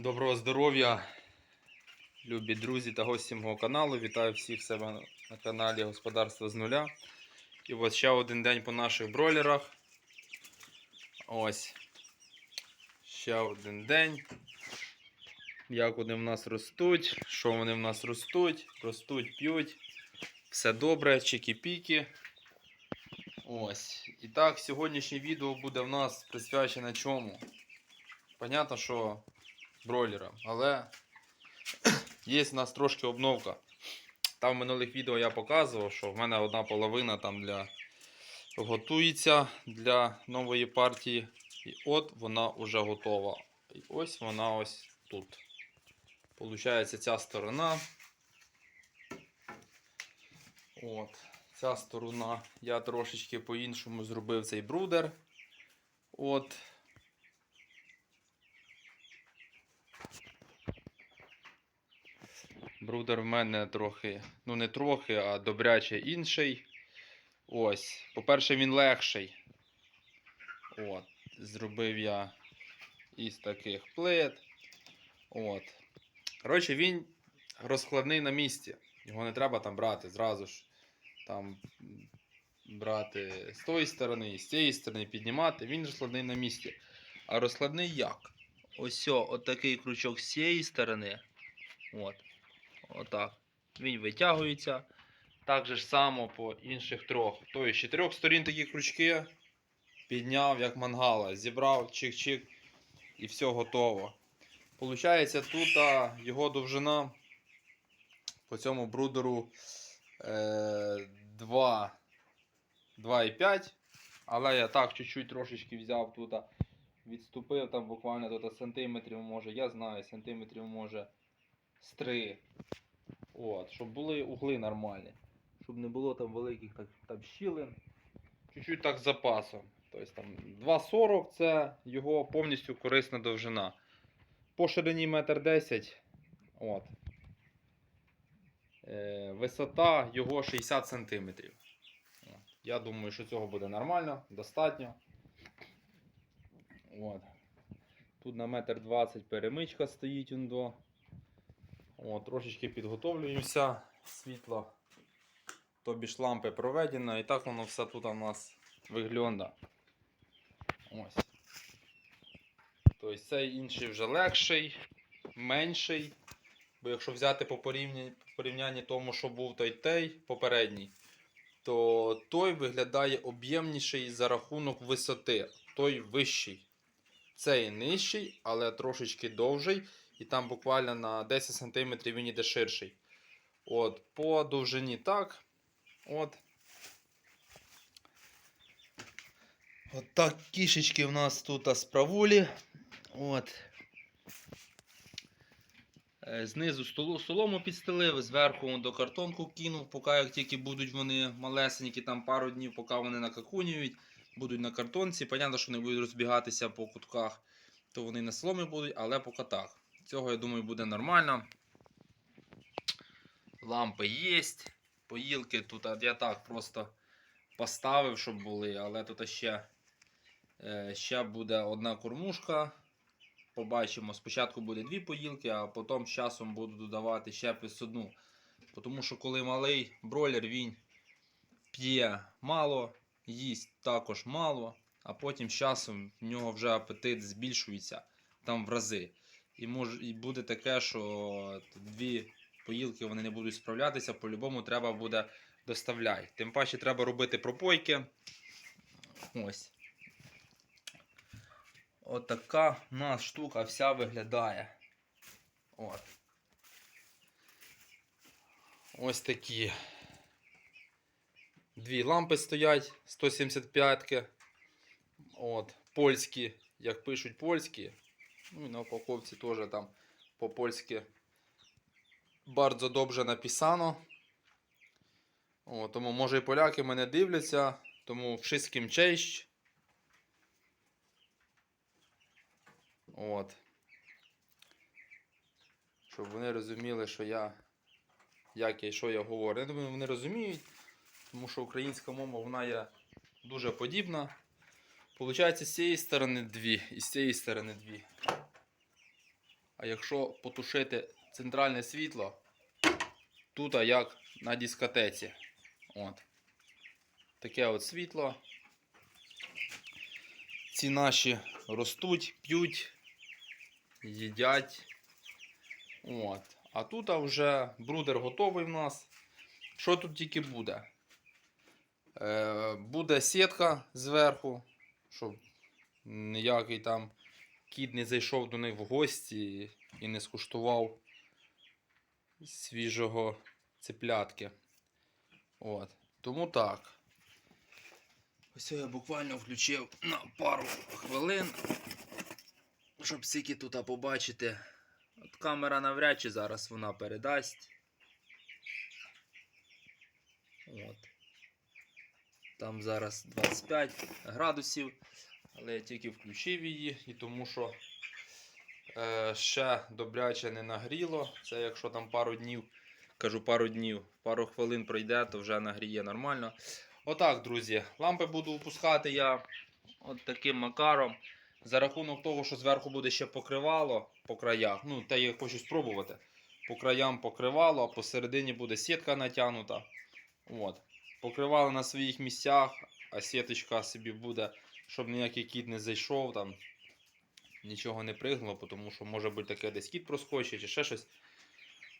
Доброго здоров'я, любі друзі та гості мого каналу. Вітаю всіх себе на каналі Господарство з нуля. І ось ще один день по наших бройлерах. Ось. Ще один день. Як вони в нас ростуть, що вони в нас ростуть, ростуть, п'ють. Все добре, чики-піки. Ось. І так, сьогоднішнє відео буде в нас присвячене чому? Понятно, що бройлерам, але є в нас трошки обновка. Там в минулих відео я показував, що в мене одна половина там для готується для нової партії. І от вона вже готова. І ось вона ось тут. Получається ця сторона. От. Ця сторона я трошечки по-іншому зробив цей брудер. От. Брудер в мене трохи, ну не трохи, а добряче інший. Ось. По-перше, він легший. От. Зробив я із таких плит. От. Коротше, він розкладний на місці. Його не треба там брати зразу ж. Там брати з тої сторони і з цієї сторони піднімати. Він розкладний на місці. А розкладний як? Ось о, от такий крючок з цієї сторони. От. Отак. Він витягується. Так же ж само по інших трьох. Тобто з чотирьох сторін такі крючки підняв, як мангала, зібрав чик-чик і все готово. Получається, тут його довжина по цьому брудеру е, 2,5. Але я так чуть-чуть трошечки взяв тут, відступив там буквально тут сантиметрів може, я знаю, сантиметрів може з 3. От, щоб були угли нормальні. Щоб не було там великих так, там щілин. Чуть-чуть так з запасом. Тобто там 2,40 це його повністю корисна довжина. По ширині 1,10 м. Е, висота його 60 см. Я думаю, що цього буде нормально, достатньо. От. Тут на 1,20 м перемичка стоїть. Ундо. О, трошечки підготовлюємося. Світло. Тобі ж лампи проведено. І так воно все тут у нас виглядає. Ось. Тобто цей інший вже легший, менший. Бо якщо взяти по порівнянні, порівнянні тому, що був той той попередній, то той виглядає об'ємніший за рахунок висоти. Той вищий. Цей нижчий, але трошечки довший. І там буквально на 10 см він іде ширший. От, по довжині так. От. От так кішечки в нас тут справулі. От. Е, Знизу столу, солому підстелив, зверху до картонку кинув, поки як тільки будуть вони малесенькі, там пару днів, поки вони накакунюють, будуть на картонці. Понятно, що вони будуть розбігатися по кутках, то вони на соломі будуть, але поки так. Цього, я думаю, буде нормально. Лампи є. Поїлки тут я так просто поставив, щоб були, але тут ще, е, ще буде одна кормушка. Побачимо, спочатку буде дві поїлки, а потім з часом буду додавати ще плюс одну. Тому що коли малий бройлер він п'є мало, їсть також мало, а потім з часом в нього вже апетит збільшується там в рази. І може і буде таке, що дві поїлки вони не будуть справлятися, по-любому треба буде доставляти. Тим паче треба робити пропойки. Ось. Отака у нас штука вся виглядає. От. Ось такі. Дві лампи стоять 175-ки. От, польські, як пишуть польські. Ну і на упаковці теж там по-польськи bardzo добре написано. О, тому може і поляки мене дивляться, тому wszystkim честь. От. Щоб вони розуміли, що я. Як я і що я говорю. Я думаю, вони розуміють, тому що українська мова вона є дуже подібна. Получається, з цієї сторони дві і з цієї сторони дві. А якщо потушити центральне світло, тут як на дискотеці. От. Таке от світло. Ці наші ростуть, п'ють, їдять. От. А тут вже брудер готовий в нас. Що тут тільки буде? Е, буде сітка зверху, щоб ніякий там кіт не зайшов до них в гості і не скуштував свіжого цеплятки. От. Тому так. Ось я буквально включив на пару хвилин, щоб стільки тут побачити. От камера навряд чи зараз вона передасть. От. Там зараз 25 градусів, але я тільки включив її, і тому що е, ще добряче не нагріло. Це якщо там пару днів, кажу пару днів, пару хвилин пройде, то вже нагріє нормально. Отак, друзі, лампи буду випускати я от таким макаром. За рахунок того, що зверху буде ще покривало по краях. Ну, те я хочу спробувати. По краям покривало, а посередині буде сітка натягнута. От. Покривало на своїх місцях, а сіточка собі буде, щоб ніякий кіт не зайшов, там нічого не пригнуло, тому що може бути таке десь кіт проскочить чи ще щось.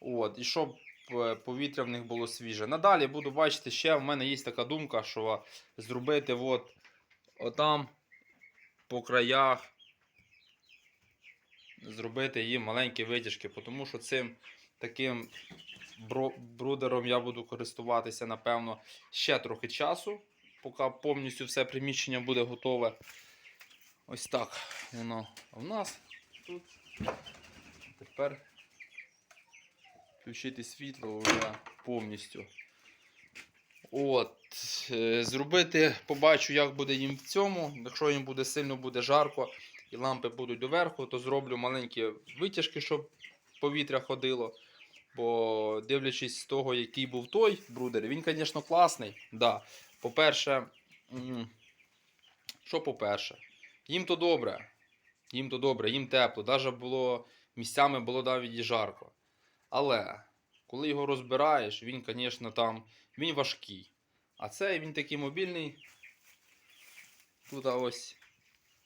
От. І щоб е, повітря в них було свіже. Надалі буду бачити ще, в мене є така думка, що зробити от, отам по краях, зробити їм маленькі витяжки, тому що цим таким брудером я буду користуватися, напевно, ще трохи часу, поки повністю все приміщення буде готове. Ось так воно у нас тут. Тепер включити світло вже повністю. От, е, зробити, побачу, як буде їм в цьому. Якщо їм буде сильно буде жарко і лампи будуть доверху, то зроблю маленькі витяжки, щоб повітря ходило. Бо дивлячись з того, який був той брудер, він, звісно, класний. Да. По-перше, що по-перше, їм то добре. Їм то добре, їм тепло. Даже було місцями було навіть і жарко. Але коли його розбираєш, він, звісно, там він важкий. А цей він такий мобільний. Тут ось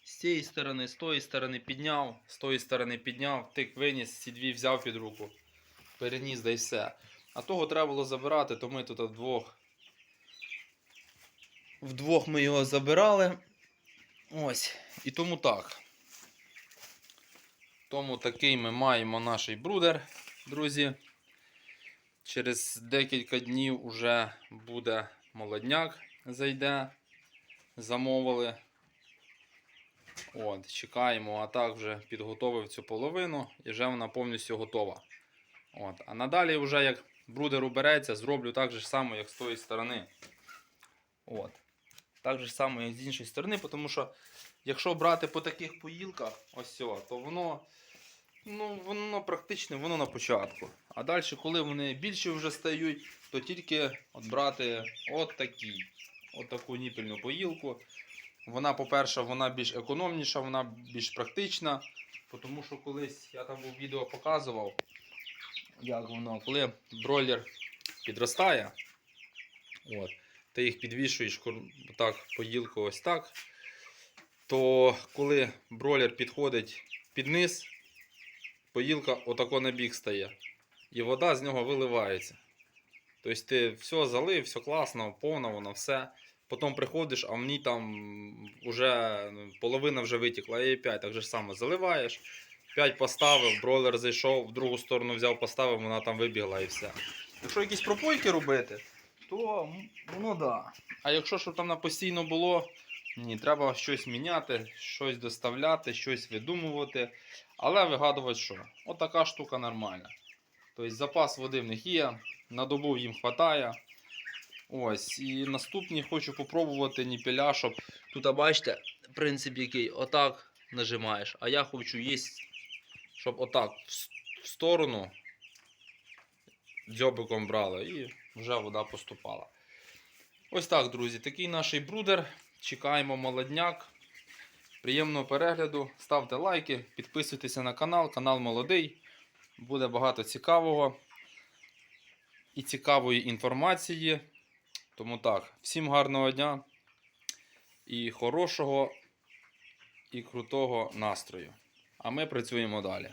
з цієї сторони, з тої сторони підняв, з тої сторони підняв, тик виніс, ці дві взяв під руку, переніс да й все. А того треба було забирати, то ми тут вдвох. Вдвох ми його забирали. Ось. І тому так. Тому такий ми маємо наш брудер, друзі. Через декілька днів уже буде молодняк зайде. Замовили. От, чекаємо, а так вже підготовив цю половину і вже вона повністю готова. От. А надалі, вже як брудер убереться, зроблю так же само, як з тої сторони. От. Так же само, як з іншої сторони, тому що якщо брати по таких поїлках, ось цього, то воно, ну, воно практично воно на початку. А далі, коли вони більші вже стають, то тільки от брати от такі, от таку ніпельну поїлку. Вона, по-перше, вона більш економніша, вона більш практична. Тому що колись я там у відео показував, як воно, коли бройлер підростає, от, ти їх підвішуєш так, поїлку ось так. То коли бройлер підходить під низ, поїлка отако на бік стає. І вода з нього виливається. Тобто ти все залив, все класно, повно воно все. Потім приходиш, а в ній там вже половина вже витікла, і опять так же само заливаєш. 5 поставив, бройлер зайшов, в другу сторону взяв, поставив, вона там вибігла і все. Якщо якісь пропойки робити, то воно да. А якщо щоб там на постійно було, ні, треба щось міняти, щось доставляти, щось видумувати. Але вигадувати що? Отака штука нормальна. Тобто запас води в них є, на добу їм вистачає. Ось, і наступні хочу попробувати ніпеля, щоб тут, а бачите, принцип який, отак нажимаєш, а я хочу їсть, щоб отак в сторону дзьобиком брали і вже вода поступала. Ось так, друзі, такий наш брудер. Чекаємо молодняк. Приємного перегляду, ставте лайки, підписуйтеся на канал. Канал молодий. Буде багато цікавого і цікавої інформації. Тому так, всім гарного дня і хорошого і крутого настрою. А ми працюємо далі.